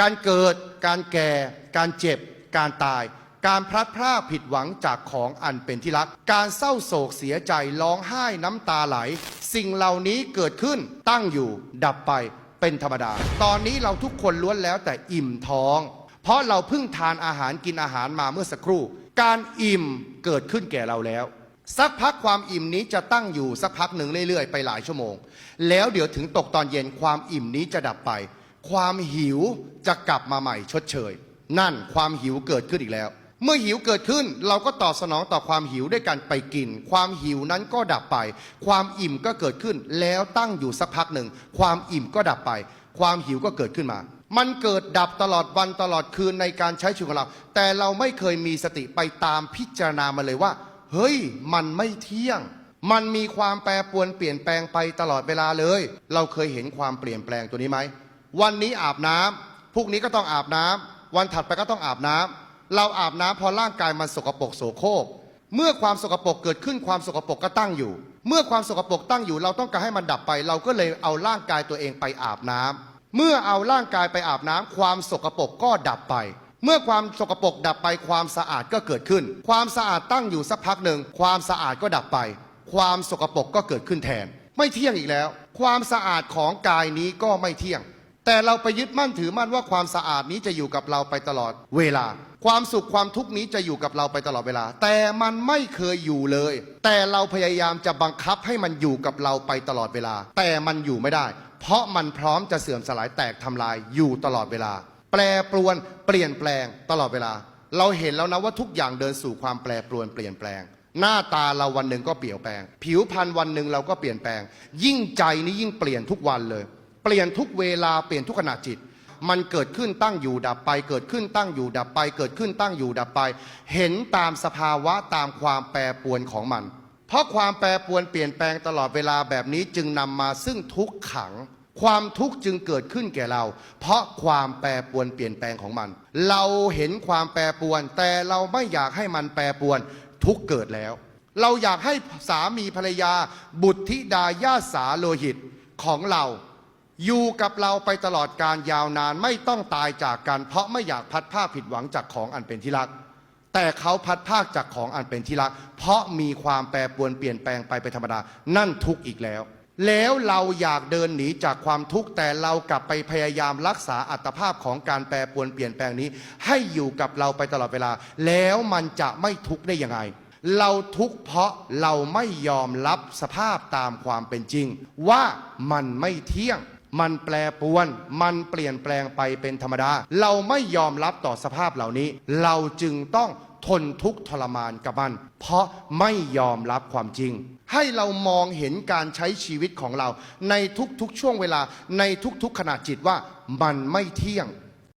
การเกิด การแก่ การเจ็บ การตาย การพลัดพรากผิดหวังจากของอันเป็นที่รัก การเศร้าโศกเสียใจร้องไห้น้ำตาไหล สิ่งเหล่านี้เกิดขึ้นตั้งอยู่ ดับไปเป็นธรรมดา ตอนนี้เราทุกคนล้วนแล้วแต่อิ่มท้อง เพราะเราเพิ่งทานอาหารกินอาหารมาเมื่อสักครู่ การอิ่มเกิดขึ้นแก่เราแล้ว สักพักความอิ่มนี้จะตั้งอยู่สักพักหนึ่งเรื่อยๆ ไปหลายชั่วโมง แล้วเดี๋ยวถึงตกตอนเย็นความอิ่มนี้จะดับไป ความหิวจะกลับมาใหม่ชดเชย นั่นความหิวเกิดขึ้นอีกแล้ว เมื่อหิวเกิดขึ้นเราก็ตอบสนองต่อความหิวด้วยการไปกิน ความหิวนั้นก็ดับไป ความอิ่มก็เกิดขึ้น แล้วตั้งอยู่สักพักหนึ่ง ความอิ่มก็ดับไป ความหิวก็เกิดขึ้นมา มันเกิดดับตลอดวันตลอดคืนในการใช้ชีวิตของเรา แต่เราไม่เคยมีสติไปตามพิจารณามาเลยว่า เฮ้ย มันไม่เที่ยงมันมีความแปรปรวนเปลี่ยนแปลงไปตลอดเวลาเลย เราเคยเห็นความเปลี่ยนแปลงตัวนี้ไหม วันนี้อาบน้ำพรุ่งนี้ก็ต้องอาบน้ำวันถัดไปก็ต้องอาบน้ำเราอาบน้ำพอร่างกายมันสกปรกโสโครกเมื่อความสกปรกเกิดขึ้นความสกปรกก็ตั้งอยู่ เมื่อความสกปรกตั้งอยู่ เราต้องการให้มันดับไป เราก็เลยเอาร่างกายตัวเองไปอาบน้ำเมื่อเอาร่างกายไปอาบน้ำความสกปรกก็ดับไป เมื่อความสกปรกดับไปความสะอาดก็เกิดขึ้น ความสะอาดตั้งอยู่สักพักหนึ่งความสะอาดก็ดับไป ความสกปรกก็เกิดขึ้นแทน ไม่เที่ยงอีกแล้ว ความสะอาดของกายนี้ก็ไม่เที่ยง แต่เราไปยึดมั่นถือมั่นว่าความสะอาดนี้จะอยู่กับเราไปตลอดเวลา ความสุขความทุกข์นี้จะอยู่กับเราไปตลอดเวลา แต่มันไม่เคยอยู่เลย แต่เราพยายามจะบังคับให้มันอยู่กับเราไปตลอดเวลา แต่มันอยู่ไม่ได้ เพราะมันพร้อมจะเสื่อมสลายแตกทำลายอยู่ตลอดเวลา แปรปรวนเปลี่ยนแปลงตลอดเวลา เราเห็นแล้วนะว่าทุกอย่างเดินสู่ความแปรปรวนเปลี่ยนแปลงหน้าตาเราวันหนึ่งก็เปลี่ยนแปลง ผิวพรรณวันหนึ่งเราก็เปลี่ยนแปลง ยิ่งใจนี่ยิ่งเปลี่ยนทุกวันเลย เปลี่ยนทุกเวลาเปลี่ยนทุกขณะจิต มันเกิดขึ้นตั้งอยู่ดับไป เกิดขึ้นตั้งอยู่ดับไป เกิดขึ้นตั้งอยู่ดับไป เห็นตามสภาวะตามความแปรปรวนของมัน เพราะความแปรปรวนเปลี่ยนแปลงตลอดเวลาแบบนี้จึงนำมาซึ่งทุกข์ขัง ความทุกข์จึงเกิดขึ้นแก่เรา เพราะความแปรปรวนเปลี่ยนแปลงของมัน เราเห็นความแปรปรวน แต่เราไม่อยากให้มันแปรปรวนทุกเกิดแล้ว เราอยากให้สามีภรรยา บุตรธิดาญาติสาโลหิตของเรา อยู่กับเราไปตลอดการยาวนานไม่ต้องตายจากกัน เพราะไม่อยากพัดผ้าผิดหวังจากของอันเป็นที่รัก แต่เขาพัดภาคจากของอันเป็นที่รัก เพราะมีความแปรปรวนเปลี่ยนแปลงไปเป็นธรรมดา นั่นทุกข์อีกแล้ว แล้วเราอยากเดินหนีจากความทุกข์แต่เรากลับไปพยายามรักษาอัตภาพของการแปรปรวนเปลี่ยนแปลงนี้ ให้อยู่กับเราไปตลอดเวลา แล้วมันจะไม่ทุกข์ได้ยังไงเราทุกข์เพราะเราไม่ยอมรับสภาพตามความเป็นจริง ว่ามันไม่เที่ยง มันแปรปวน มันเปลี่ยนแปลงไปเป็นธรรมดา เราไม่ยอมรับต่อสภาพเหล่านี้ เราจึงต้องทนทุกข์ทรมานกับมัน เพราะไม่ยอมรับความจริง ให้เรามองเห็นการใช้ชีวิตของเรา ในทุกๆช่วงเวลาในทุกๆขณะจิตว่ามันไม่เที่ยง